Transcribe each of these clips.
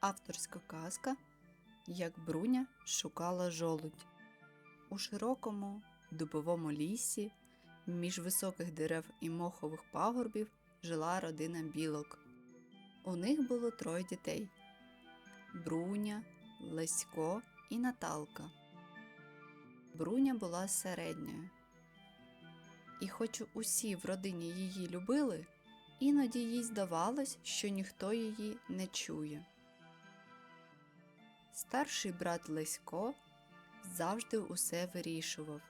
Авторська казка Як Бруня шукала жолудь. У широкому дубовому лісі, між високих дерев і мохових пагорбів, жила родина білок. У них було троє дітей Бруня, Лесько і Наталка. Бруня була середньою. І хоч усі в родині її любили, іноді їй здавалось, що ніхто її не чує. Старший брат Лесько завжди усе вирішував,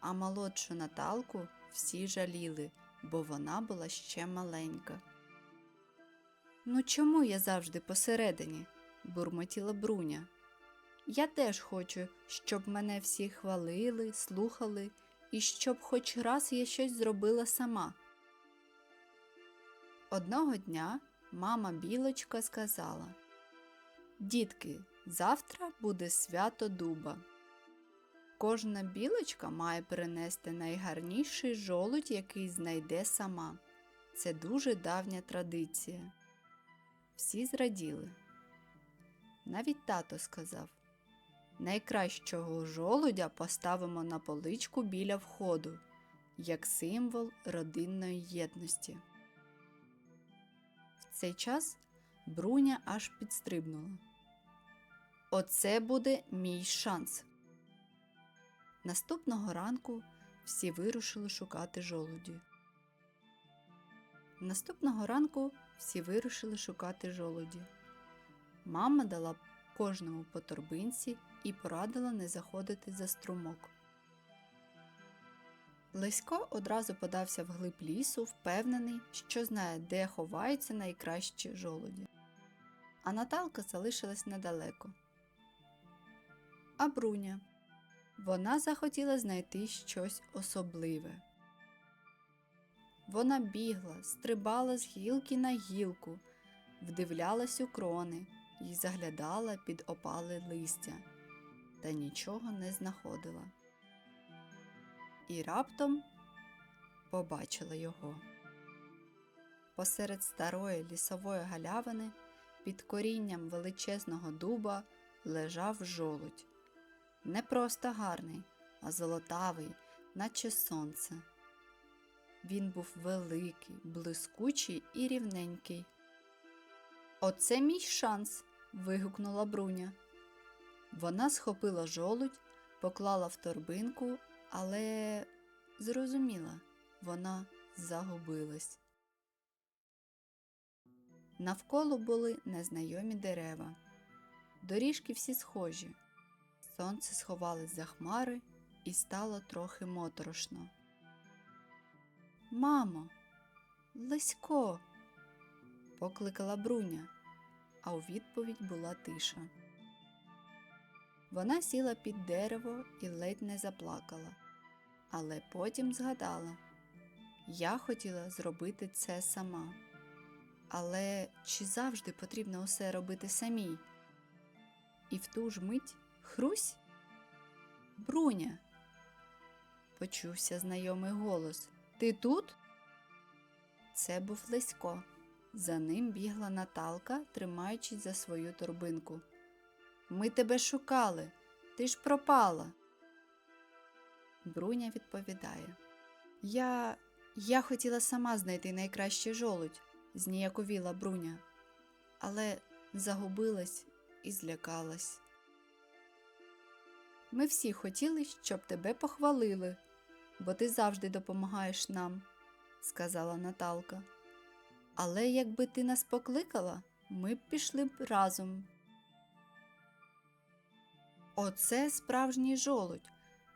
а молодшу Наталку всі жаліли, бо вона була ще маленька. Ну чому я завжди посередині? бурмотіла Бруня. Я теж хочу, щоб мене всі хвалили, слухали і щоб хоч раз я щось зробила сама. Одного дня мама білочка сказала Дітки, завтра буде свято дуба. Кожна білочка має принести найгарніший жолудь, який знайде сама. Це дуже давня традиція. Всі зраділи. Навіть тато сказав найкращого жолудя поставимо на поличку біля входу, як символ родинної єдності. В цей час Бруня аж підстрибнула. Оце буде мій шанс. Наступного ранку всі вирушили шукати жолуді. Наступного ранку всі вирушили шукати жолуді. Мама дала кожному по торбинці і порадила не заходити за струмок. Лесько одразу подався вглиб лісу, впевнений, що знає, де ховаються найкращі жолуді. А Наталка залишилась недалеко. А Бруня. Вона захотіла знайти щось особливе. Вона бігла, стрибала з гілки на гілку, вдивлялась у крони і заглядала під опале листя, та нічого не знаходила. І раптом побачила його. Посеред старої лісової галявини під корінням величезного дуба лежав жолудь. Не просто гарний, а золотавий, наче сонце. Він був великий, блискучий і рівненький. Оце мій шанс. вигукнула Бруня. Вона схопила жолудь, поклала в торбинку, але зрозуміла, вона загубилась. Навколо були незнайомі дерева. Доріжки всі схожі. Сонце сховалось за хмари і стало трохи моторошно. Мамо, Лесько, покликала Бруня, а у відповідь була тиша. Вона сіла під дерево і ледь не заплакала, але потім згадала я хотіла зробити це сама. Але чи завжди потрібно усе робити самій? І в ту ж мить хрусь? Бруня. Почувся знайомий голос. Ти тут? Це був Лесько. За ним бігла Наталка, тримаючись за свою торбинку. Ми тебе шукали, ти ж пропала. Бруня відповідає. Я. Я хотіла сама знайти найкращий жолудь, зніяковіла Бруня, але загубилась і злякалась. Ми всі хотіли, щоб тебе похвалили, бо ти завжди допомагаєш нам, сказала Наталка. Але якби ти нас покликала, ми б пішли б разом. Оце справжній жолудь.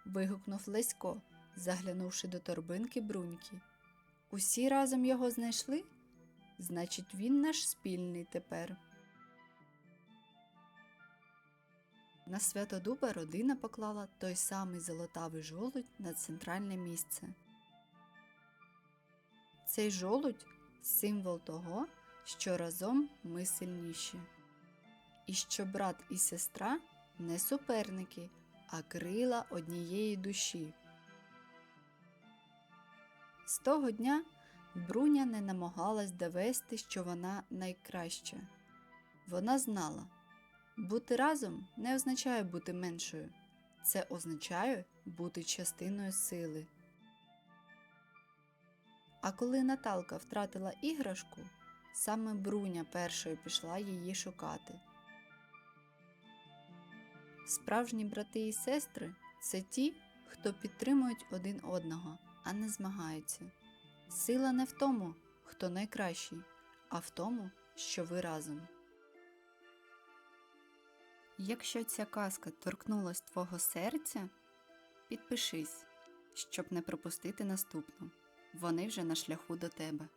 вигукнув Лесько, заглянувши до торбинки бруньки. Усі разом його знайшли? Значить, він наш спільний тепер. На свято дуба родина поклала той самий золотавий жолудь на центральне місце. Цей жолудь символ того, що разом ми сильніші, і що брат і сестра не суперники, а крила однієї душі. З того дня Бруня не намагалась довести, що вона найкраща. Вона знала, бути разом не означає бути меншою, це означає бути частиною сили. А коли Наталка втратила іграшку, саме Бруня першою пішла її шукати. Справжні брати і сестри це ті, хто підтримують один одного, а не змагаються. Сила не в тому, хто найкращий, а в тому, що ви разом. Якщо ця казка торкнулась твого серця, підпишись, щоб не пропустити наступну. Вони вже на шляху до тебе.